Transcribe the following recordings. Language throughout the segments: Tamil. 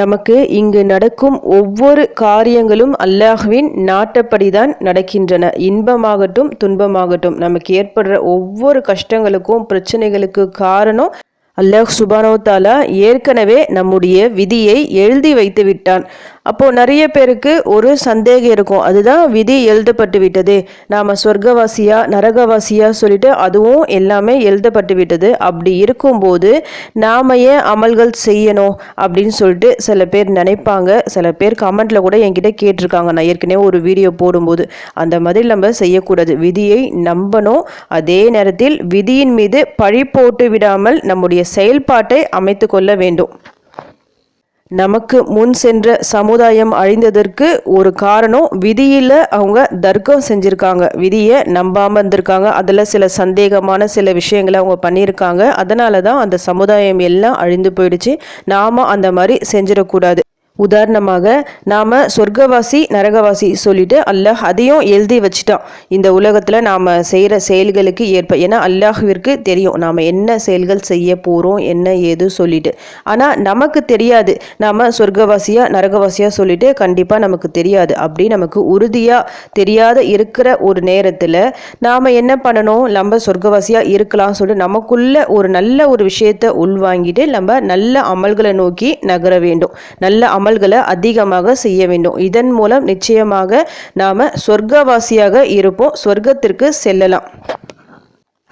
நமக்கு இங்கு நடக்கும் ஒவ்வொரு காரியங்களும் அல்லாஹ்வின் நாட்டப்படிதான் நடக்கின்றன. இன்பமாகட்டும் துன்பமாகட்டும். நமக்கு ஏற்படுற ஒவ்வொரு கஷ்டங்களுக்கும் பிரச்சனைகளுக்கு காரணம் அல்லாஹ் சுபானோ தாலா ஏற்கனவே நம்முடைய விதியை எழுதி வைத்து விட்டான் அப்போது நிறைய பேருக்கு ஒரு சந்தேகம் இருக்கும். அதுதான் விதி எழுதப்பட்டு விட்டது. நாம் சொர்க்கவாசியா நரகவாசியா சொல்லிட்டு அதுவும் எல்லாமே எழுதப்பட்டு விட்டது. அப்படி இருக்கும்போது நாம ஏன் அமல்கள் செய்யணும் அப்படின்னு சொல்லிட்டு சில பேர் நினைப்பாங்க. சில பேர் கமெண்ட்ல கூட என்கிட்ட கேட்டிருக்காங்க. நான் ஏற்கனவே ஒரு வீடியோ போடும்போது. அந்த மாதிரி நம்ம செய்யக்கூடாது. விதியை நம்பணும். அதே நேரத்தில் விதியின் மீது பழி போட்டு விடாமல் நம்முடைய செயல்பாட்டை அமைத்து கொள்ள வேண்டும். நமக்கு முன் சென்ற சமுதாயம் அழிந்ததற்கு ஒரு காரணம் விதியில் அவங்க தர்க்கம் செஞ்சுருக்காங்க. விதியை நம்பாமல் இருந்திருக்காங்க. அதில் சில சந்தேகமான சில விஷயங்களை அவங்க பண்ணியிருக்காங்க. அதனால தான் அந்த சமுதாயம் எல்லாம் அழிந்து போயிடுச்சு. நாம் அந்த மாதிரி செஞ்சிடக்கூடாது. உதாரணமாக நாம் சொர்க்கவாசி நரகவாசி சொல்லிட்டு அல்லாஹ் அதையும் எழுதி வச்சுட்டான். இந்த உலகத்தில் நாம் செய்கிற செயல்களுக்கு ஏற்ப ஏன்னா அல்லாஹுவிற்கு தெரியும் நாம் என்ன செயல்கள் செய்ய போகிறோம் என்ன ஏது சொல்லிட்டு. ஆனால் நமக்கு தெரியாது. நாம் சொர்க்கவாசியாக நரகவாசியாக சொல்லிட்டு கண்டிப்பாக நமக்கு தெரியாது. அப்படி நமக்கு உறுதியாக தெரியாத இருக்கிற ஒரு நேரத்தில் நாம் என்ன பண்ணணும்? நம்ம சொர்க்கவாசியாக இருக்கலாம் சொல்லிட்டு நமக்குள்ள ஒரு நல்ல ஒரு விஷயத்தை உள்வாங்கிட்டு நம்ம நல்ல அமல்களை நோக்கி நகர வேண்டும். நல்ல அமல்களை அதிகமாக செய்ய வேண்டும். இதன் மூலம் நிச்சயமாக நாம் சொர்க்கவாசியாக இருப்போம். சொர்க்கத்திற்கு செல்லலாம்.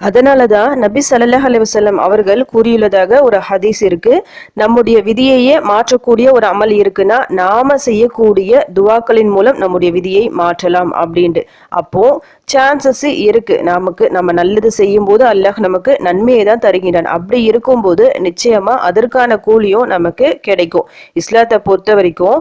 அதனால தான் நபி சல்லாஹ் அலுவலம் அவர்கள் கூறியுள்ளதாக ஒரு ஹதீஸ் இருக்கு. நம்முடைய விதியையே மாற்றக்கூடிய ஒரு அமல் இருக்குன்னா நாம செய்யக்கூடிய துவாக்களின் மூலம் நம்முடைய விதியை மாற்றலாம் அப்படின்ட்டு. அப்போ சான்சஸ் இருக்கு. நமக்கு நம்ம நல்லது செய்யும் போது அல்லாஹ் நமக்கு நன்மையை தான் தருகின்றான். அப்படி இருக்கும்போது நிச்சயமா அதற்கான கூலியும் நமக்கு கிடைக்கும். இஸ்லாத்தை பொறுத்த வரைக்கும்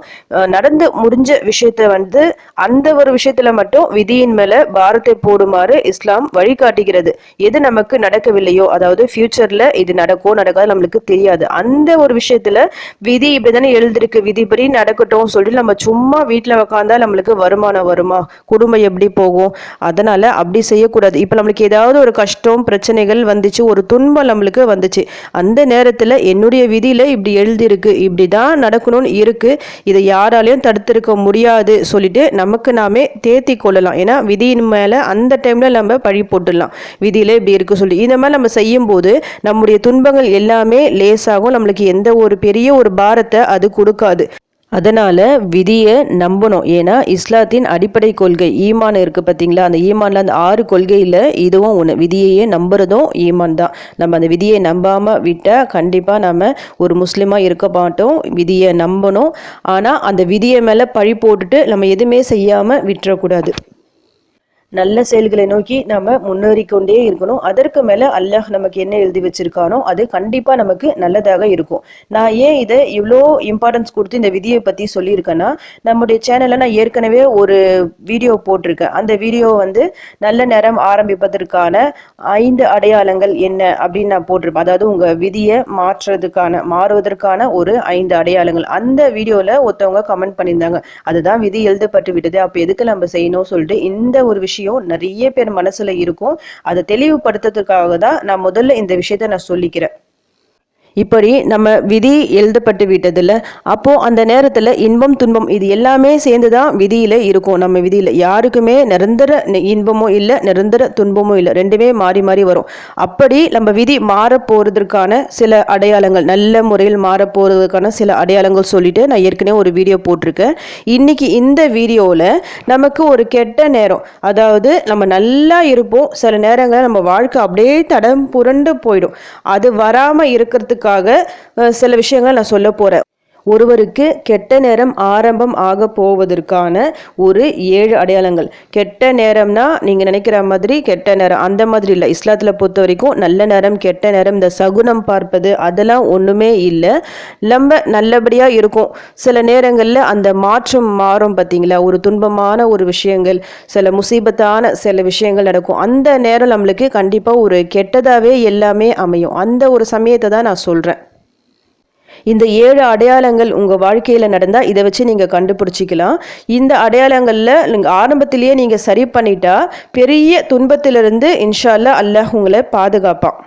நடந்து முடிஞ்ச விஷயத்த வந்து அந்த ஒரு விஷயத்துல மட்டும் விதியின் மேல பாரத்தை போடுமாறு இஸ்லாம் வழிகாட்டுகிறது. எது நமக்கு நடக்கவில்லையோ அதாவது ஃபியூச்சர்ல இது நடக்கும் நடக்காது நம்மளுக்கு தெரியாது. அந்த ஒரு விஷயத்துல விதி இப்படிதானே எழுதிருக்கு. விதிப்படி நடக்கட்டும் சொல்லிட்டு நம்ம சும்மா வீட்டுல உக்காந்தா நம்மளுக்கு வருமானம் வருமா? குடும்பம் எப்படி போகும்? அதனால் அப்படி செய்யக்கூடாது. இப்போ நம்மளுக்கு ஏதாவது ஒரு கஷ்டம் பிரச்சனைகள் வந்துச்சு ஒரு துன்பம் நம்மளுக்கு வந்துச்சு. அந்த நேரத்தில் என்னுடைய விதியில் இப்படி எழுதியிருக்கு இப்படி தான் நடக்கணும்னு இருக்குது இதை யாராலையும் தடுத்திருக்க முடியாது சொல்லிட்டு நமக்கு நாமே தேத்தி கொள்ளலாம். ஏன்னா விதியின் மேலே அந்த டைமில் நம்ம பழி போட்டுடலாம். விதியில இப்படி இருக்கு சொல்லி. இந்த மாதிரி நம்ம செய்யும் போது நம்முடைய துன்பங்கள் எல்லாமே லேசாகும். நம்மளுக்கு எந்த ஒரு பெரிய ஒரு பாரத்தை அது கொடுக்காது. அதனால் விதியை நம்பணும். ஏன்னா இஸ்லாத்தின் அடிப்படை கொள்கை ஈமான் இருக்குது பார்த்தீங்களா அந்த ஈமானில் அந்த ஆறு கொள்கையில் இதுவும் ஒன்று விதியையே நம்புறதும் ஈமான் தான். நம்ம அந்த விதியை நம்பாமல் விட்டால் கண்டிப்பாக நம்ம ஒரு முஸ்லீமாக இருக்க மாட்டோம். விதியை நம்பணும். ஆனால் அந்த விதியை மேலே பழி போட்டுட்டு நம்ம எதுவுமே செய்யாமல் விட்டுறக்கூடாது. நல்ல செயல்களை நோக்கி நம்ம முன்னேறி கொண்டே இருக்கணும். அதற்கு மேலே அல்லாஹ் நமக்கு என்ன எழுதி வச்சிருக்கானோ அது கண்டிப்பாக நமக்கு நல்லதாக இருக்கும். நான் ஏன் இதை இவ்வளோ இம்பார்ட்டன்ஸ் கொடுத்து இந்த விதியை பற்றி சொல்லியிருக்கேன்னா நம்முடைய சேனலில் நான் ஏற்கனவே ஒரு வீடியோ போட்டிருக்கேன். அந்த வீடியோ வந்து நல்ல நேரம் ஆரம்பிப்பதற்கான ஐந்து அடையாளங்கள் என்ன அப்படின்னு நான் போட்டிருப்பேன். அதாவது உங்கள் விதியை மாற்றுறதுக்கான மாறுவதற்கான ஒரு ஐந்து அடையாளங்கள். அந்த வீடியோவில் ஒருத்தவங்க கமெண்ட் பண்ணியிருந்தாங்க. அதுதான் விதி எழுதப்பட்டு விட்டது அப்போ எதுக்கு நம்ம செய்யணும் சொல்லிட்டு இந்த ஒரு விஷயம் விஷயம் நிறைய பேர் மனசுல இருக்கும். அதை தெளிவுபடுத்துறதுக்காக தான் நான் முதல்ல இந்த விஷயத்த நான் சொல்லிக்கிறேன். இப்படி நம்ம விதி எழுதப்பட்டு விட்டதில்ல அப்போ அந்த நேரத்தில் இன்பம் துன்பம் இது எல்லாமே சேர்ந்து தான் விதியில் இருக்கும். நம்ம விதியில் யாருக்குமே நிரந்தர இன்பமும் இல்லை நிரந்தர துன்பமும் இல்லை ரெண்டுமே மாறி மாறி வரும். அப்படி நம்ம விதி மாற போகிறதுக்கான சில அடையாளங்கள் நல்ல முறையில் மாற போகிறதுக்கான சில அடையாளங்கள் சொல்லிட்டு நான் ஏற்கனவே ஒரு வீடியோ போட்டிருக்கேன். இன்னைக்கு இந்த வீடியோவில் நமக்கு ஒரு கெட்ட நேரம் அதாவது நம்ம நல்லா இருப்போம் சில நேரங்களில் நம்ம வாழ்க்கை அப்படியே தடம் புரண்டு போயிடும். அது வராமல் இருக்கிறதுக்கு அதுக்காக சில விஷயங்கள் நான் சொல்ல போகிறேன் ஒருவருக்கு கெட்ட நேரம் ஆரம்பம் ஆக போவதற்கான ஒரு ஏழு அடையாளங்கள். கெட்ட நேரம்னா நீங்கள் நினைக்கிற மாதிரி கெட்ட நேரம் அந்த மாதிரி இல்லை. இஸ்லாத்தில் பொறுத்த வரைக்கும் நல்ல நேரம் கெட்ட நேரம் இந்த சகுனம் பார்ப்பது அதெல்லாம் ஒன்றுமே இல்லை. நம்ம நல்லபடியாக இருக்கும். சில நேரங்களில் அந்த மாற்றம் மாறும் பார்த்தீங்களா ஒரு துன்பமான ஒரு விஷயங்கள் சில முசீபத்தான சில விஷயங்கள் நடக்கும். அந்த நேரம் நம்மளுக்கு கண்டிப்பாக ஒரு கெட்டதாகவே எல்லாமே அமையும். அந்த ஒரு சமயத்தை தான் நான் சொல்கிறேன் இந்த ஏழு அடையாளங்கள் உங்கள் வாழ்க்கையில் நடந்தால் இதை வச்சு நீங்கள் கண்டுபிடிச்சிக்கலாம். இந்த அடையாளங்களில் நீங்கள் ஆரம்பத்திலேயே நீங்கள் சரி பண்ணிட்டா பெரிய துன்பத்திலிருந்து இன்ஷால்லா அல்லாஹ் உங்களை பாதுகாப்பான்.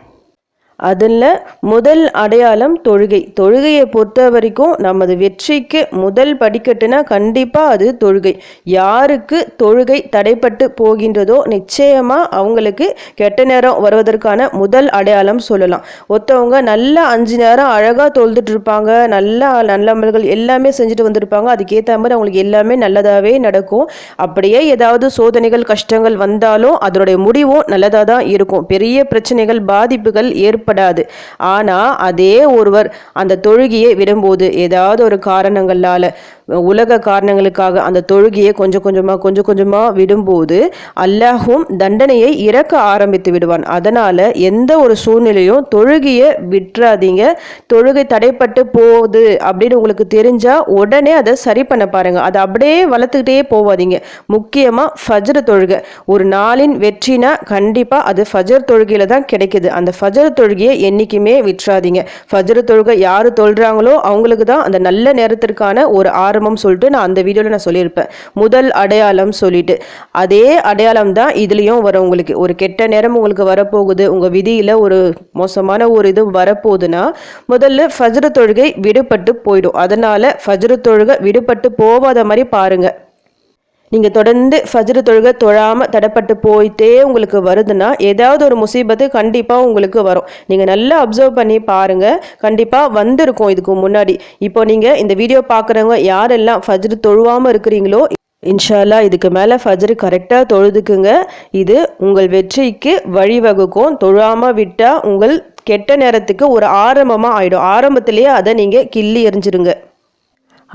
அதில் முதல் அடையாளம் தொழுகை. தொழுகையை பொறுத்த வரைக்கும் நமது வெற்றிக்கு முதல் படிக்கட்டுனா கண்டிப்பாக அது தொழுகை. யாருக்கு தொழுகை தடைப்பட்டு போகின்றதோ நிச்சயமாக அவங்களுக்கு கெட்ட நேரம் வருவதற்கான முதல் அடையாளம் சொல்லலாம். ஒருத்தவங்க நல்லா அஞ்சு நேரம் அழகாக தொழுதுட்டு இருப்பாங்க நல்லா நல்லமல்கள் எல்லாமே செஞ்சுட்டு வந்திருப்பாங்க அதுக்கேற்ற மாதிரி அவங்களுக்கு எல்லாமே நல்லதாகவே நடக்கும். அப்படியே ஏதாவது சோதனைகள் கஷ்டங்கள் வந்தாலும் அதனுடைய முடிவும் நல்லதாக தான் இருக்கும். பெரிய பிரச்சனைகள் பாதிப்புகள் ஏற்ப ஏற்படாது. ஆனால் அதே ஒருவர் அந்த தொழுகையை விடும்போது ஏதாவது ஒரு காரணங்களால் உலக காரணங்களுக்காக அந்த தொழுகையை கொஞ்சம் கொஞ்சமாக கொஞ்சம் கொஞ்சமாக விடும்போது அல்லாஹும் தண்டனையை இறக்க ஆரம்பித்து விடுவான். அதனால் எந்த ஒரு சூழ்நிலையும் தொழுகையை விட்டுறாதீங்க. தொழுகை தடைப்பட்டு போகுது அப்படின்னு உங்களுக்கு தெரிஞ்சால் உடனே அதை சரி பண்ண பாருங்கள் அதை அப்படியே வளர்த்துக்கிட்டே போவாதீங்க. முக்கியமாக ஃபஜ்ர தொழுகை. ஒரு நாளின் வெற்றினா கண்டிப்பாக அது ஃபஜர் தொழுகையில் தான் கிடைக்குது. அந்த ஃபஜர் தொழுகையை என்றைக்குமே விட்டுறாதீங்க. ஃபஜ்ர தொழுகை யார் தொழுறாங்களோ அவங்களுக்கு தான் அந்த நல்ல நேரத்திற்கான ஒரு ஆர் ஆரம்பம் சொல்லிட்டு நான் அந்த வீடியோவில் நான் சொல்லியிருப்பேன். முதல் அடையாளம் சொல்லிட்டு. அதே அடையாளம் தான் இதுலேயும் வரும் உங்களுக்கு. ஒரு கெட்ட நேரம் உங்களுக்கு வரப்போகுது. உங்கள் விதியில் ஒரு மோசமான ஒரு இது வரப்போகுதுன்னா முதல்ல ஃபஜ்ர தொழுகை விடுபட்டு போயிடும். அதனால் ஃபஜ்ர தொழுகை விடுபட்டு போகாத மாதிரி பாருங்கள் நீங்கள் தொடர்ந்து ஃபஜ்ரு தொழுக தொழாமல் தடைப்பட்டு போயிட்டே உங்களுக்கு வருதுன்னா ஏதாவது ஒரு முசீபத்து கண்டிப்பாக உங்களுக்கு வரும். நீங்கள் நல்லா அப்சர்வ் பண்ணி பாருங்கள் கண்டிப்பாக வந்திருக்கும் இதுக்கு முன்னாடி. இப்போ நீங்கள் இந்த வீடியோ பார்க்குறவங்க யாரெல்லாம் ஃபஜ்ரு தொழுவாமல் இருக்கிறீங்களோ இன்ஷால்லா இதுக்கு மேலே ஃபஜ்ரு கரெக்டாக தொழுதுக்குங்க. இது உங்கள் வெற்றிக்கு வழிவகுக்கும். தொழாமல் விட்டால் உங்கள் கெட்ட நேரத்துக்கு ஒரு ஆரம்பமாக ஆகிடும் ஆரம்பத்திலேயே அதை நீங்கள் கிள்ளி எறிஞ்சிருங்க.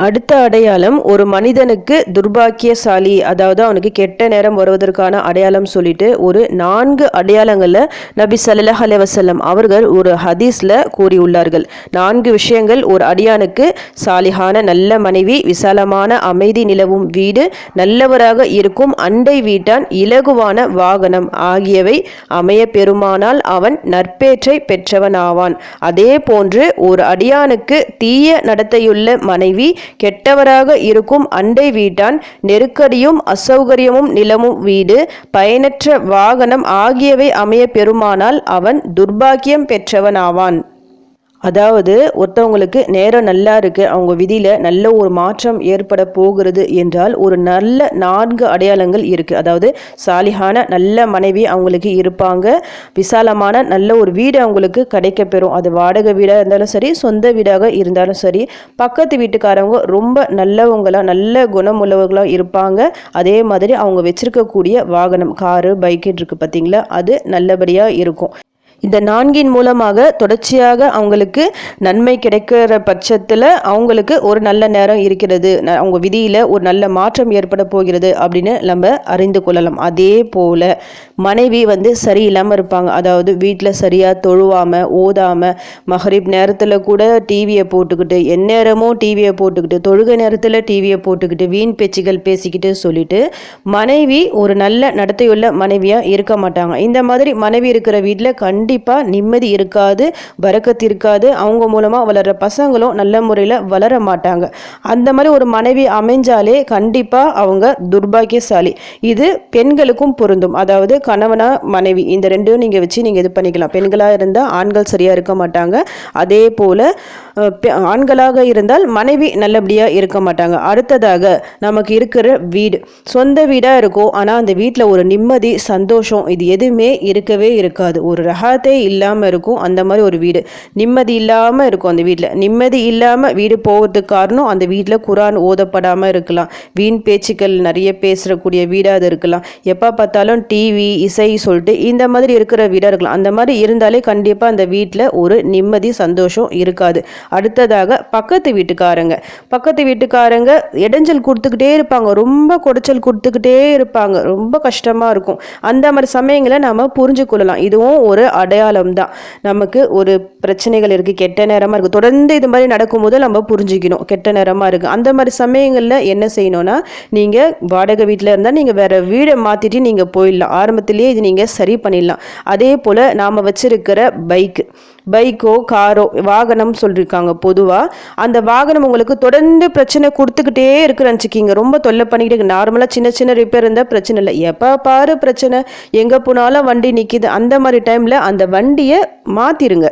அடுத்த அடையாளம் ஒரு மனிதனுக்கு துர்பாக்கியசாலி அதாவது அவனுக்கு கெட்ட நேரம் வருவதற்கான அடையாளம் சொல்லிட்டு ஒரு நான்கு அடையாளங்களில் நபி சல்லாஹ் அலைவசல்லம் அவர்கள் ஒரு ஹதீஸில் கூறியுள்ளார்கள். நான்கு விஷயங்கள் ஒரு அடியானுக்கு சாலிகான நல்ல மனைவி விசாலமான அமைதி நிலவும் வீடு நல்லவராக இருக்கும் அண்டை வீட்டான் இலகுவான வாகனம் ஆகியவை அமைய பெருமானால் அவன் நற்பேற்றை பெற்றவனாவான். அதே போன்று ஒரு அடியானுக்கு தீய நடத்தையுள்ள மனைவி கெட்டவராக இருக்கும் அண்டை வீட்டான் நெருக்கடியும் அசௌகரியமும் நிலமும் வீடு பயனற்ற வாகனம் ஆகியவை அமைய பெறுமானால் அவன் துர்பாக்கியம் பெற்றவனாவான். அதாவது ஒருத்தவங்களுக்கு நேரம் நல்லா இருக்குது அவங்க விதியில் நல்ல ஒரு மாற்றம் ஏற்பட போகிறது என்றால் ஒரு நல்ல நான்கு அடையாளங்கள் இருக்குது அதாவது சாலிகான நல்ல மனைவி அவங்களுக்கு இருப்பாங்க விசாலமான நல்ல ஒரு வீடு அவங்களுக்கு கிடைக்கப்பெறும். அது வாடகை வீடாக இருந்தாலும் சரி சொந்த வீடாக இருந்தாலும் சரி பக்கத்து வீட்டுக்காரவங்க ரொம்ப நல்லவங்களாக நல்ல குணமுள்ளவர்களாக இருப்பாங்க. அதே மாதிரி அவங்க வச்சிருக்கக்கூடிய வாகனம் காரு பைக்கு இருக்குது பார்த்தீங்களா அது நல்லபடியாக இருக்கும். இந்த நான்கின் மூலமாக தொடர்ச்சியாக அவங்களுக்கு நன்மை கிடைக்கிற பட்சத்தில் அவங்களுக்கு ஒரு நல்ல நேரம் இருக்கிறது. அவங்க விதியில் ஒரு நல்ல மாற்றம் ஏற்பட போகிறது அப்படின்னு நம்ம அறிந்து கொள்ளலாம். அதே போல் மனைவி வந்து சரியில்லாமல் இருப்பாங்க. அதாவது வீட்டில் சரியாக தொழுவாமல் ஓதாமல் மஹரிப் நேரத்தில் கூட டிவியை போட்டுக்கிட்டு எந்நேரமும் டிவியை போட்டுக்கிட்டு தொழுகை நேரத்தில் டிவியை போட்டுக்கிட்டு வீண் பேச்சுகள் பேசிக்கிட்டு சொல்லிட்டு மனைவி ஒரு நல்ல நடத்தையுள்ள மனைவியாக இருக்க மாட்டாங்க. இந்த மாதிரி மனைவி இருக்கிற வீட்டில் கண்டு கண்டிப்பாக நிம்மதி இருக்காது வரக்கத்து இருக்காது. அவங்க மூலமாக வளர்கிற பசங்களும் நல்ல முறையில் வளர மாட்டாங்க. அந்த மாதிரி ஒரு மனைவி அமைஞ்சாலே கண்டிப்பாக அவங்க துர்பாகியசாலி இது பெண்களுக்கும் பொருந்தும். அதாவது கணவனா மனைவி இந்த ரெண்டும் நீங்கள் வச்சு நீங்கள் இது பண்ணிக்கலாம். பெண்களாக இருந்தால் ஆண்கள் சரியாக இருக்க மாட்டாங்க. அதே போல் ஆண்களாக இருந்தால் மனைவி நல்லபடியாக இருக்க மாட்டாங்க. அடுத்ததாக நமக்கு இருக்கிற வீடு. சொந்த வீடாக இருக்கும் ஆனால் அந்த வீட்டில் ஒரு நிம்மதி சந்தோஷம் இது எதுவுமே இருக்கவே இருக்காது. ஒரு ரகா சலாத்தே இல்லாமல் இருக்கும் அந்த மாதிரி ஒரு வீடு. நிம்மதி இல்லாமல் இருக்கும் அந்த வீட்டில் நிம்மதி இல்லாமல் வீடு போகிறதுக்கு காரணம் அந்த வீட்டில் குரான் ஓதப்படாமல் இருக்கலாம். வீண் பேச்சுக்கள் நிறைய பேசுகிறக்கூடிய வீடாக அது இருக்கலாம். எப்போ பார்த்தாலும் டிவி இசை சொல்லிட்டு இந்த மாதிரி இருக்கிற வீடாக இருக்கலாம். அந்த மாதிரி இருந்தாலே கண்டிப்பாக அந்த வீட்டில் ஒரு நிம்மதி சந்தோஷம் இருக்காது. அடுத்ததாக பக்கத்து வீட்டுக்காரங்க. பக்கத்து வீட்டுக்காரங்க இடைஞ்சல் கொடுத்துக்கிட்டே இருப்பாங்க. ரொம்ப குடைச்சல் கொடுத்துக்கிட்டே இருப்பாங்க. ரொம்ப கஷ்டமாக இருக்கும். அந்த மாதிரி சமயங்களை நம்ம புரிஞ்சு கொள்ளலாம் இதுவும் ஒரு அடையாளம் தான் நமக்கு ஒரு பிரச்சனைகள் இருக்குது கெட்ட நேரமாக இருக்குது தொடர்ந்து இது மாதிரி நடக்கும்போது நம்ம புரிஞ்சுக்கணும். கெட்ட நேரமாக இருக்குது அந்த மாதிரி சமயங்களில் என்ன செய்யணும்னா நீங்கள் வாடகை வீட்டில் இருந்தால் நீங்கள் வேறு வீடை மாற்றிட்டு நீங்கள் போயிடலாம். ஆரம்பத்திலேயே இது நீங்கள் சரி பண்ணிடலாம். அதே போல் நாம் வச்சுருக்கிற பைக்கு பைக்கோ காரோ வாகனம் சொல்லியிருக்காங்க பொதுவாக அந்த வாகனம் உங்களுக்கு தொடர்ந்து பிரச்சனை கொடுத்துக்கிட்டே இருக்குன்னு வச்சுக்கிங்க ரொம்ப தொல்லை பண்ணிக்கிட்டே நார்மலாக சின்ன சின்ன ரிப்பேர் இருந்தால் பிரச்சனை இல்லை. எப்போ பாரு பிரச்சனை. எங்கே போனாலும் வண்டி நிற்கிது அந்த மாதிரி டைமில் அந்த வண்டியை மாற்றிடுங்க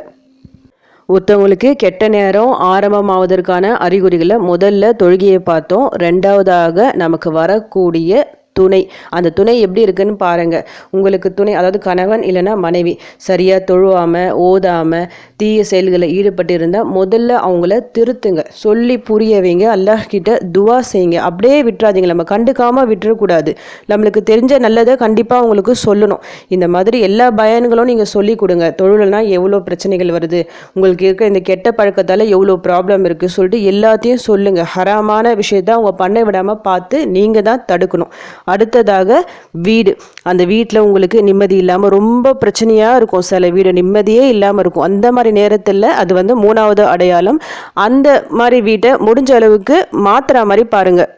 ஒருத்தவங்களுக்கு கெட்ட நேரம் ஆரம்பமாவதற்கான அறிகுறிகளை முதல்ல தொழுகையை பார்த்தோம். ரெண்டாவதாக நமக்கு வரக்கூடிய துணை. அந்த துணை எப்படி இருக்குன்னு பாருங்க. உங்களுக்கு துணை அதாவது கணவன் இல்லைன்னா மனைவி. சரியாக தொழுவாம ஓதாம தீய செயல்களில் ஈடுபட்டு இருந்தால் முதல்ல அவங்கள திருத்துங்க. சொல்லி புரிய வைங்க. அல்லாஹ் கிட்ட துவா செய்யுங்க. அப்படியே விட்டுறாதீங்க. நம்ம கண்டுக்காம விட்டுறக்கூடாது. நம்மளுக்கு தெரிஞ்ச நல்லதை கண்டிப்பாக அவங்களுக்கு சொல்லணும். இந்த மாதிரி எல்லா பயன்களும் நீங்கள் சொல்லி கொடுங்க. தொழிலனா எவ்வளோ பிரச்சனைகள் வருது? உங்களுக்கு இருக்க இந்த கெட்ட பழக்கத்தால் எவ்வளோ ப்ராப்ளம் இருக்குது சொல்லிட்டு எல்லாத்தையும் சொல்லுங்கள் ஹராமான விஷயத்த அவங்க பண்ண விடாமல் பார்த்து நீங்கள் தான் தடுக்கணும். அடுத்ததாக வீடு. அந்த வீட்டில் உங்களுக்கு நிம்மதி இல்லாமல் ரொம்ப பிரச்சனையாக இருக்கும். சில வீடு நிம்மதியே இல்லாமல் இருக்கும். அந்த மாதிரி நேரத்தில் அது வந்து மூணாவது அடையாளம். அந்த மாதிரி வீட்டை முடிஞ்ச அளவுக்கு மாற்றுற மாதிரி பாருங்கள்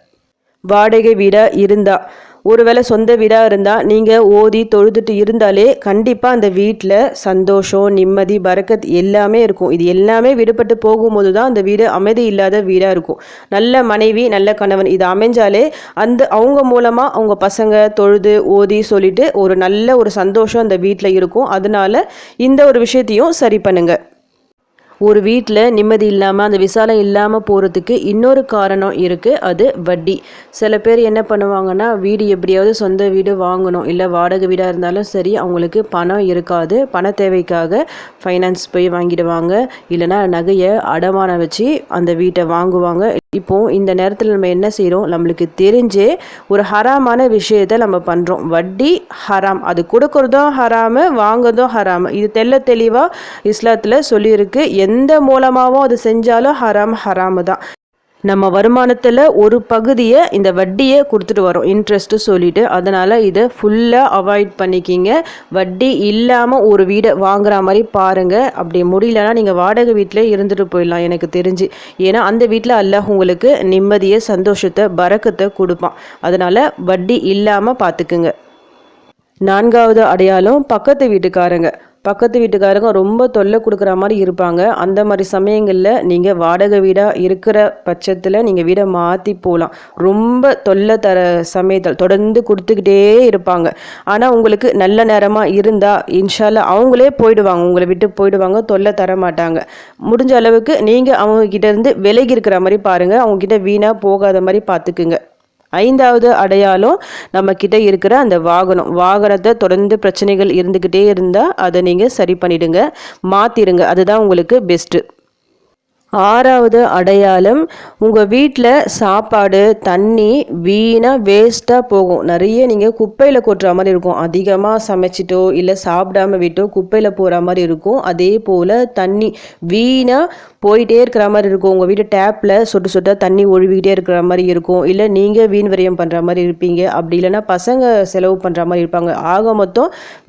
வாடகை வீடாக இருந்தால் ஒருவேளை சொந்த வீடாக இருந்தால் நீங்கள் ஓதி தொழுதுட்டு இருந்தாலே கண்டிப்பாக அந்த வீட்டில் சந்தோஷம் நிம்மதி பரக்கத் எல்லாமே இருக்கும். இது எல்லாமே விடுபட்டு போகும்போது தான் அந்த வீடு அமைதி இல்லாத வீடாக இருக்கும். நல்ல மனைவி நல்ல கணவன் இது அமைஞ்சாலே அந்த அவங்க மூலமாக அவங்க பசங்க தொழுது ஓதி சொல்லிட்டு ஒரு நல்ல ஒரு சந்தோஷம் அந்த வீட்டில் இருக்கும். அதனால இந்த ஒரு விஷயத்தையும் சரி பண்ணுங்கள் ஒரு வீட்டில் நிம்மதி இல்லாமல் அந்த விசாலம் இல்லாமல் போகிறதுக்கு இன்னொரு காரணம் இருக்குது அது வட்டி. சில பேர் என்ன பண்ணுவாங்கன்னா வீடு எப்படியாவது சொந்த வீடு வாங்கணும். இல்லை வாடகை வீடாக இருந்தாலும் சரி அவங்களுக்கு பணம் இருக்காது. பண தேவைக்காக ஃபைனான்ஸ் போய் வாங்கிடுவாங்க. இல்லைனா நகையை அடமானம் வச்சு அந்த வீட்டை வாங்குவாங்க. இப்போ இந்த நேரத்தில் நம்ம என்ன செய்கிறோம் நம்மளுக்கு தெரிஞ்சே ஒரு ஹராமான விஷயத்தை நம்ம பண்ணுறோம் வட்டி ஹராம். அது கொடுக்குறதும் ஹராமு வாங்குறதும் ஹராமு. இது தெல்ல தெளிவாக இஸ்லாத்தில் சொல்லியிருக்கு. எந்த மூலமாகவும் அது செஞ்சாலும் ஹராம் ஹராமு தான். நம்ம வருமானத்தில் ஒரு பகுதியை இந்த வட்டியை கொடுத்துட்டு வரோம். இன்ட்ரெஸ்ட்டு சொல்லிட்டு. அதனால் இதை ஃபுல்லாக அவாய்ட் பண்ணிக்கிங்க. வட்டி இல்லாமல் ஒரு வீடை வாங்குற மாதிரி பாருங்கள் அப்படி முடியலன்னா நீங்கள் வாடகை வீட்டில் இருந்துட்டு போயிடலாம் எனக்கு தெரிஞ்சு. ஏன்னா அந்த வீட்டில் அல்லாஹ் உங்களுக்கு நிம்மதியை சந்தோஷத்தை பறக்கத்தை கொடுப்பான். அதனால் வட்டி இல்லாமல் பார்த்துக்குங்க நான்காவது அடையாளம் பக்கத்து வீட்டுக்காரங்க. பக்கத்து வீட்டுக்காரங்க ரொம்ப தொல்லை கொடுக்குற மாதிரி இருப்பாங்க. அந்த மாதிரி சமயங்களில் நீங்கள் வாடகை வீடாக இருக்கிற பட்சத்தில் நீங்கள் வீடை மாற்றி போகலாம் ரொம்ப தொல்லை தர சமயத்தில் தொடர்ந்து கொடுத்துக்கிட்டே இருப்பாங்க. ஆனால் உங்களுக்கு நல்ல நேரமாக இருந்தால் இன்ஷால்ல அவங்களே போயிடுவாங்க. உங்களை விட்டு போயிடுவாங்க. தொல்லை தர மாட்டாங்க. முடிஞ்ச அளவுக்கு நீங்கள் அவங்கக்கிட்ட இருந்து விலகி இருக்கிற மாதிரி பாருங்கள் அவங்கக்கிட்ட வீணாக போகாத மாதிரி பார்த்துக்குங்க ஐந்தாவது அடையாளம் நம்ம கிட்ட இருக்கிற அந்த வாகனம். வாகனத்தை தொடர்ந்து பிரச்சனைகள் இருந்துக்கிட்டே இருந்தால் அதை நீங்கள் சரி பண்ணிடுங்க மாற்றிடுங்க அதுதான் உங்களுக்கு பெஸ்ட்டு ஆறாவது அடையாளம் உங்கள் வீட்டில் சாப்பாடு தண்ணி வீணாக வேஸ்ட்டாக போகும். நிறைய நீங்கள் குப்பையில் கொட்டுற மாதிரி இருக்கும். அதிகமாக சமைச்சிட்டோ இல்லை சாப்பிடாம விட்டோ குப்பையில் போகிற மாதிரி இருக்கும். அதே போல் தண்ணி வீணாக போயிட்டே இருக்கிற மாதிரி இருக்கும். உங்கள் வீட்டு டேப்பில் சொட்டு சொட்டாக தண்ணி ஒழுவிக்கிட்டே இருக்கிற மாதிரி இருக்கும். இல்லை நீங்கள் வீண் விரயம் பண்ணுற மாதிரி இருப்பீங்க. அப்படி இல்லைன்னா பசங்க செலவு பண்ணுற மாதிரி இருப்பாங்க. ஆக மொத்தம்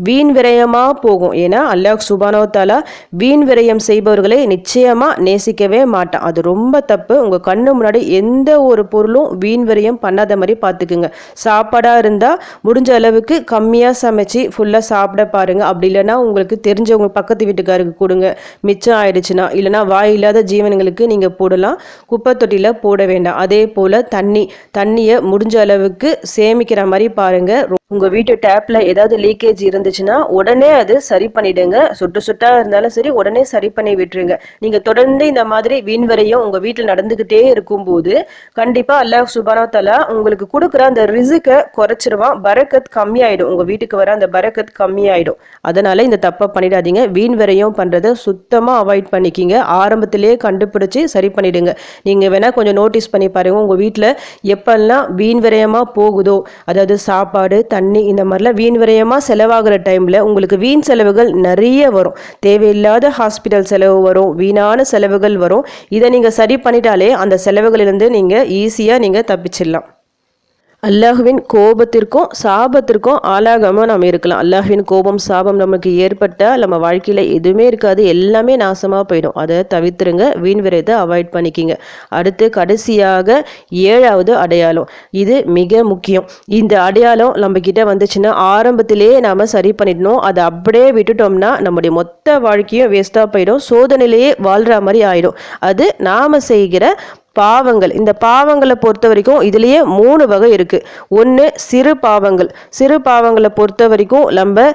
வீண் விரயமாக போகும். ஏன்னா அல்லாஹ் சுபானோத்தாலா வீண் விரயம் செய்பவர்களை நிச்சயமாக நேசிக்க பண்ணவே மாட்டான். அது ரொம்ப தப்பு. உங்கள் கண்ணு முன்னாடி எந்த ஒரு பொருளும் வீண் வரியம் பண்ணாத மாதிரி பார்த்துக்குங்க. சாப்பாடாக இருந்தால் முடிஞ்ச அளவுக்கு கம்மியாக சமைச்சு ஃபுல்லாக சாப்பிட பாருங்கள் அப்படி இல்லைன்னா உங்களுக்கு தெரிஞ்சவங்க பக்கத்து வீட்டுக்காருக்கு கொடுங்க. மிச்சம் ஆயிடுச்சுன்னா இல்லைனா வாய் இல்லாத ஜீவனங்களுக்கு நீங்கள் போடலாம். குப்பை தொட்டியில் போட வேண்டாம். அதே போல் தண்ணி தண்ணியை முடிஞ்ச அளவுக்கு சேமிக்கிற மாதிரி பாருங்கள் உங்கள் வீட்டு டேப்பில் ஏதாவது லீக்கேஜ் இருந்துச்சுன்னா உடனே அது சரி பண்ணிடுங்க. சுட்டு சுட்டா இருந்தாலும் சரி உடனே சரி பண்ணி விட்டுருங்க. நீங்கள் தொடர்ந்து இந்த மாதிரி வீண் வரையும் உங்கள் வீட்டில் நடந்துக்கிட்டே இருக்கும்போது கண்டிப்பாக அல்லாஹ் சுபானா தலா உங்களுக்கு கொடுக்குற அந்த ரிசுக்கை குறைச்சிருவான். பரக்கத் கம்மியாயிடும். உங்கள் வீட்டுக்கு வர அந்த பரக்கத் கம்மியாயிடும். அதனால இந்த தப்பை பண்ணிடாதீங்க. வீண் வரையும் பண்ணுறதை சுத்தமாக அவாய்ட் பண்ணிக்கிங்க. ஆரம்பத்திலே கண்டுபிடிச்சி சரி பண்ணிடுங்க. நீங்கள் வேணால் கொஞ்சம் நோட்டீஸ் பண்ணி பாருங்க உங்கள் வீட்டில் எப்பெல்லாம் வீண் விரயமாக போகுதோ அதாவது சாப்பாடு தண்ணி இந்த மாதிரிலாம் வீண் விரயமாக செலவாகிற டைமில் உங்களுக்கு வீண் செலவுகள் நிறைய வரும். தேவையில்லாத ஹாஸ்பிட்டல் செலவு வரும் வீணான செலவுகள் வரும். இதை நீங்கள் சரி பண்ணிட்டாலே அந்த செலவுகளிலிருந்து நீங்கள் ஈஸியாக நீங்கள் தப்பிச்சிடலாம். அல்லாஹுவின் கோபத்திற்கும் சாபத்திற்கும் ஆளாகாமல் நம்ம இருக்கலாம். அல்லாஹுவின் கோபம் சாபம் நமக்கு ஏற்பட்டால் நம்ம வாழ்க்கையில் எதுவுமே இருக்காது. எல்லாமே நாசமாக போயிடும். அதை தவிர்த்துருங்க. வீண் விரயத்தை அவாய்ட் பண்ணிக்கிங்க. அடுத்து கடைசியாக ஏழாவது அடையாளம். இது மிக முக்கியம். இந்த அடையாளம் நம்ம கிட்ட வந்துச்சுன்னா ஆரம்பத்திலேயே நாம் சரி பண்ணிடணும். அதை அப்படியே விட்டுட்டோம்னா நம்முடைய மொத்த வாழ்க்கையும் வேஸ்ட்டாக போயிடும். சோதனையிலேயே வாழ்கிற மாதிரி ஆயிடும். அது நாம் செய்கிற பாவங்கள். இந்த பாவங்களை பொறுத்த வரைக்கும் இதுலேயே மூணு வகை இருக்குது ஒன்று சிறு பாவங்கள். சிறு பாவங்களை பொறுத்த வரைக்கும் நம்ம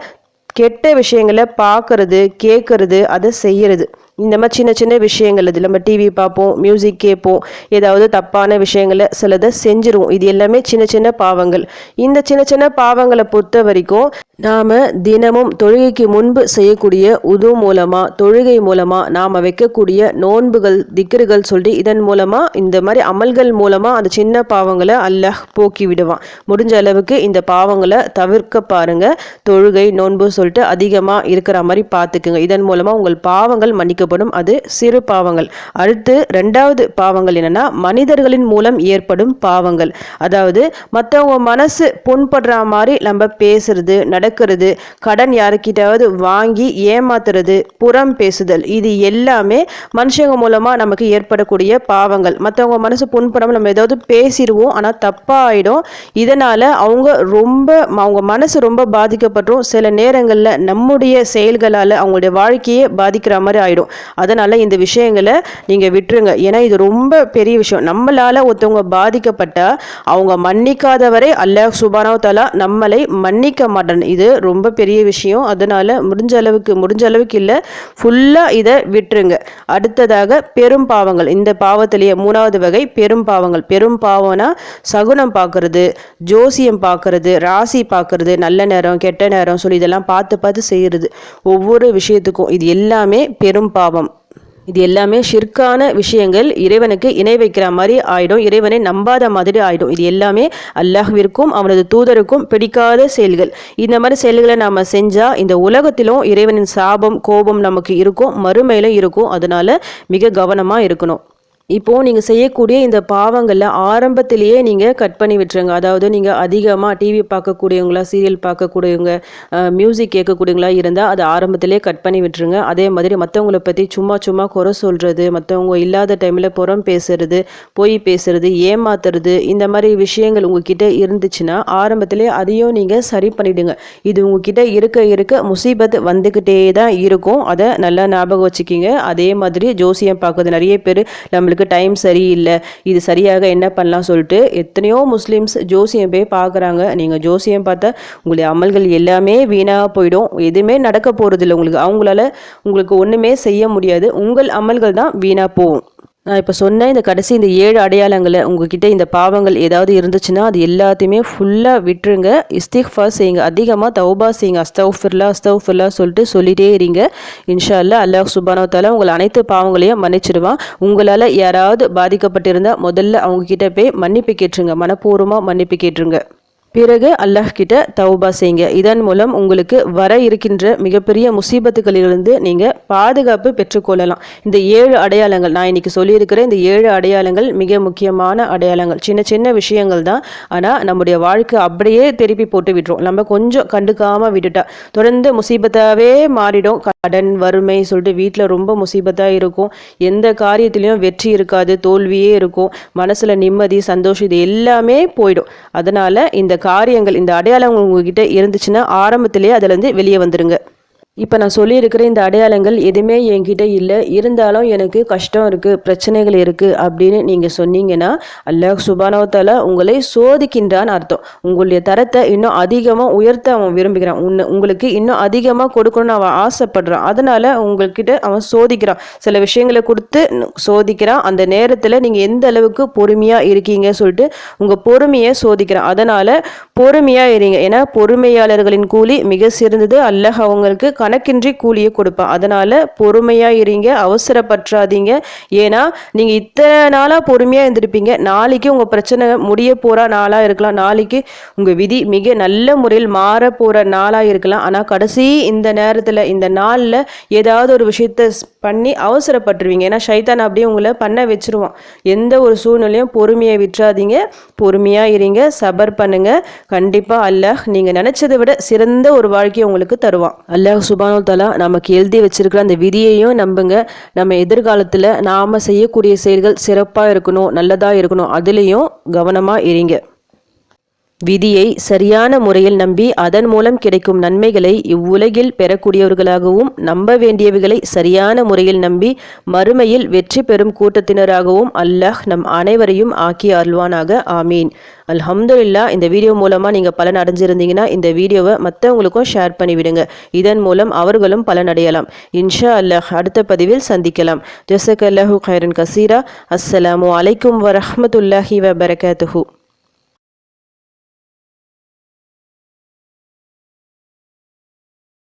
கெட்ட விஷயங்களை பார்க்கறது கேட்கறது அதை செய்யறது. இந்த மாதிரி சின்ன சின்ன விஷயங்கள் இது நம்ம டிவி பார்ப்போம் மியூசிக் கேட்போம் ஏதாவது தப்பான விஷயங்களை சிலதை செஞ்சிருவோம். இது எல்லாமே சின்ன சின்ன பாவங்கள். இந்த சின்ன சின்ன பாவங்களை பொறுத்த வரைக்கும் நாம் தினமும் தொழுகைக்கு முன்பு செய்யக்கூடிய உது மூலமாக தொழுகை மூலமாக நாம் வைக்கக்கூடிய நோன்புகள் திக்ருகள் சொல்லி இதன் மூலமாக இந்த மாதிரி அமல்கள் மூலமாக அந்த சின்ன பாவங்களை அல்லாஹ் போக்கி விடுவான். முடிஞ்ச அளவுக்கு இந்த பாவங்களை தவிர்க்க பாருங்க. தொழுகை நோன்பு சொல்லிட்டு அதிகமாக இருக்கிற மாதிரி பார்த்துக்குங்க. இதன் மூலமாக உங்கள் பாவங்கள் மன்னிக்கப்படும் அது சிறு பாவங்கள். அடுத்து ரெண்டாவது பாவங்கள் என்னென்னா மனிதர்களின் மூலம் ஏற்படும் பாவங்கள். அதாவது மற்றவங்க மனசு புண்படுற மாதிரி நம்ம பேசுறது நடக்கிறது கடன் யாருக்கிட்டாவது வாங்கி ஏமாத்துறது புறம் பேசுதல் இது எல்லாமே மனுஷங்க மூலமாக நமக்கு ஏற்படக்கூடிய பாவங்கள். மற்றவங்க மனசு புண்படாமல் நம்ம ஏதாவது பேசிடுவோம் ஆனால் தப்பாயிடும். இதனால் அவங்க ரொம்ப அவங்க மனசு ரொம்ப பாதிக்கப்பட்டுரும். சில நேரங்களில் நம்முடைய செயல்களால் அவங்களுடைய வாழ்க்கையே பாதிக்கிற மாதிரி ஆகிடும் அதனால் இந்த விஷயங்களை நீங்கள் விட்டுருங்க. ஏன்னா இது ரொம்ப பெரிய விஷயம். நம்மளால் ஒருத்தவங்க பாதிக்கப்பட்டால் அவங்க மன்னிக்காதவரை அல்லாஹ் சுபானோ தலா நம்மளை மன்னிக்க மாட்டான். இது ரொம்ப பெரிய விஷயம். அதனால் முடிஞ்ச அளவுக்கு முடிஞ்ச அளவுக்கு இல்லை. ஃபுல்லாக இதை விட்டுருங்க. அடுத்ததாக பெரும் பாவங்கள். இந்த பாவத்திலேயே மூணாவது வகை பெரும் பாவங்கள். பெரும் பாவம்னா சகுனம் பார்க்கறது ஜோசியம் பார்க்கறது ராசி பார்க்கறது நல்ல நேரம் கெட்ட நேரம் சொல்லி இதெல்லாம் பார்த்து பார்த்து செய்கிறது ஒவ்வொரு விஷயத்துக்கும் இது எல்லாமே பெரும் பாவம் இது எல்லாமே ஷிர்கான விஷயங்கள். இறைவனுக்கு இணை வைக்கிற மாதிரி ஆயிடும். இறைவனை நம்பாத மாதிரி ஆயிடும். இது எல்லாமே அல்லாஹ்விற்கும் அவனது தூதருக்கும் பிடிக்காத செயல்கள். இந்த மாதிரி செயல்களை நாம் செஞ்சால் இந்த உலகத்திலும் இறைவனின் சாபம் கோபம் நமக்கு இருக்கும் மறுமையிலும் இருக்கும். அதனால மிக கவனமாக இருக்கணும். இப்போது நீங்கள் செய்யக்கூடிய இந்த பாவங்களில் ஆரம்பத்திலேயே நீங்கள் கட் பண்ணி விட்டுருங்க. அதாவது நீங்கள் அதிகமாக டிவி பார்க்கக்கூடியவங்களா சீரியல் பார்க்கக்கூடியவங்க மியூசிக் கேட்கக்கூடியவங்களா இருந்தால் அதை ஆரம்பத்திலே கட் பண்ணி விட்டுருங்க. அதே மாதிரி மற்றவங்கள பற்றி சும்மா சும்மா குறை சொல்கிறது மற்றவங்க இல்லாத டைமில் புறம் பேசுறது பொய் பேசுறது ஏமாத்துறது இந்த மாதிரி விஷயங்கள் உங்ககிட்ட இருந்துச்சுன்னா ஆரம்பத்திலே அதையும் நீங்கள் சரி பண்ணிவிடுங்க இது உங்ககிட்ட இருக்க இருக்க முசீபத் வந்துக்கிட்டே தான் இருக்கும். அதை நல்லா ஞாபகம் வச்சுக்கிங்க. அதே மாதிரி ஜோசியம் பார்க்குறது நிறைய பேர் நம்மளுக்கு உங்களுக்கு டைம் சரியில்லை. இது சரியாக என்ன பண்ணலாம் சொல்லிட்டு எத்தனையோ முஸ்லீம்ஸ் ஜோசியம் போய் பார்க்குறாங்க. நீங்கள் ஜோசியம் பார்த்தா உங்களுடைய அமல்கள் எல்லாமே வீணாக போயிடும். எதுவுமே நடக்க போகிறதில்ல உங்களுக்கு. அவங்களால உங்களுக்கு ஒன்றுமே செய்ய முடியாது. உங்கள் அமல்கள் தான் வீணாக போகும். நான் இப்போ சொன்ன இந்த கடைசி இந்த ஏழு அடையாளங்களை உங்ககிட்ட இந்த பாவங்கள் ஏதாவது இருந்துச்சுன்னா அது எல்லாத்தையுமே ஃபுல்லாக விட்டுருங்க. இஸ்திஃபா செய்யுங்க அதிகமாக தௌபா செய்யுங்க. அஸ்தௌஃபிர்லா அஸ்தௌஃபிர்லா சொல்லிட்டு சொல்லிட்டே இருங்க. இன்ஷா அல்லா அல்லாஹ் சுபானோத்தால உங்கள் அனைத்து பாவங்களையும் மன்னிச்சிடுவான். உங்களால் யாராவது பாதிக்கப்பட்டிருந்தால் முதல்ல அவங்கக்கிட்ட போய் மன்னிப்பு கேட்டுருங்க மனப்பூர்வமாக மன்னிப்பு கேட்டுருங்க. பிறகு அல்லாஹ் கிட்ட தௌபா செய்யுங்க. இதன் மூலம் உங்களுக்கு வர இருக்கின்ற மிகப்பெரிய முசீபத்துகளிலிருந்து நீங்கள் பாதுகாப்பு பெற்றுக்கொள்ளலாம். இந்த ஏழு அடையாளங்கள் நான் இன்னைக்கு சொல்லியிருக்கிற இந்த ஏழு அடையாளங்கள் மிக முக்கியமான அடையாளங்கள். சின்ன சின்ன விஷயங்கள் தான். ஆனால் நம்முடைய வாழ்க்கை அப்படியே திருப்பி போட்டு விட்டுரும். நம்ம கொஞ்சம் கண்டுக்காமல் விட்டுட்டா தொடர்ந்து முசீபத்தாகவே மாறிடும். கடன் வறுமை சொல்லிட்டு வீட்டில் ரொம்ப முசீபத்தாக இருக்கும். எந்த காரியத்திலையும் வெற்றி இருக்காது தோல்வியே இருக்கும். மனசில் நிம்மதி சந்தோஷம் இது எல்லாமே போயிடும். அதனால் இந்த காரியங்கள் இந்த அடையாளம் உங்ககிட்ட இருந்துச்சுன்னா ஆரம்பத்திலேயே அதுலேருந்து வெளியே வந்துடுங்க இப்போ நான் சொல்லியிருக்கிற இந்த அடையாளங்கள் எதுவுமே என்கிட்ட இல்லை. இருந்தாலும் எனக்கு கஷ்டம் இருக்குது பிரச்சனைகள் இருக்குது அப்படின்னு நீங்கள் சொன்னீங்கன்னா அல்லாஹ் சுபானவத்தால் உங்களை சோதிக்கின்றான்னு அர்த்தம். உங்களுடைய தரத்தை இன்னும் அதிகமாக உயர்த்த அவன் விரும்புகிறான். உன்னை உங்களுக்கு இன்னும் அதிகமாக கொடுக்கணும்னு அவன் ஆசைப்படுறான். அதனால் உங்கள்கிட்ட அவன் சோதிக்கிறான். சில விஷயங்களை கொடுத்து சோதிக்கிறான். அந்த நேரத்தில் நீங்கள் எந்த அளவுக்கு பொறுமையாக இருக்கீங்க சொல்லிட்டு உங்கள் பொறுமையை சோதிக்கிறான். அதனால் பொறுமையாக இருங்க. ஏன்னா பொறுமையாளர்களின் கூலி மிக சிறந்தது. அல்லாஹ் அவங்களுக்கு கணக்கின்றி கூலியை கொடுப்பான் அதனால் பொறுமையாக இருங்க அவசரப்பற்றாதீங்க. ஏன்னா நீங்கள் இத்தனை நாளாக பொறுமையாக இருந்திருப்பீங்க. நாளைக்கு உங்கள் பிரச்சனை முடிய போகிற நாளாக இருக்கலாம். நாளைக்கு உங்கள் விதி மிக நல்ல முறையில் மாற போகிற நாளாக இருக்கலாம். ஆனால் கடைசி இந்த நேரத்தில் இந்த நாளில் ஏதாவது ஒரு விஷயத்த பண்ணி அவசரப்பட்டுருவீங்க. ஏன்னா சைத்தான் அப்படியே உங்களை பண்ண வச்சுருவான். எந்த ஒரு சூழ்நிலையும் பொறுமையை விட்டுறாதீங்க பொறுமையாக இருங்க சபர் பண்ணுங்க. கண்டிப்பாக அல்லாஹ் நீங்கள் நினச்சதை விட சிறந்த ஒரு வாழ்க்கையை உங்களுக்கு தருவான். அல்லாஹ் சுபானோ தலா நமக்கு எழுதி வச்சிருக்கிற அந்த விதியையும் நம்புங்க. நம்ம எதிர்காலத்தில் நாம் செய்யக்கூடிய செயல்கள் சிறப்பாக இருக்கணும் நல்லதாக இருக்கணும். அதுலேயும் கவனமாக இருங்க. விதியை சரியான முறையில் நம்பி அதன் மூலம் கிடைக்கும் நன்மைகளை இவ்வுலகில் பெறக்கூடியவர்களாகவும் நம்ப வேண்டியவைகளை சரியான முறையில் நம்பி மறுமையில் வெற்றி பெறும் கூட்டத்தினராகவும் அல்லாஹ் நம் அனைவரையும் ஆக்கி அருள்வானாக. ஆமீன். அல்ஹம்துல்லா இந்த வீடியோ மூலமாக நீங்கள் பலன் அடைஞ்சிருந்தீங்கன்னா இந்த வீடியோவை மற்றவங்களுக்கும் ஷேர் பண்ணிவிடுங்க. இதன் மூலம் அவர்களும் பலனடையலாம் இன்ஷா அல்லாஹ் அடுத்த பதிவில் சந்திக்கலாம். ஜசக் அல்லாஹூ ஹைரன் கசீரா. அஸ்ஸலாமு அலைக்கும் வரஹமத்துல்லாஹி வபரகாத்துஹூ.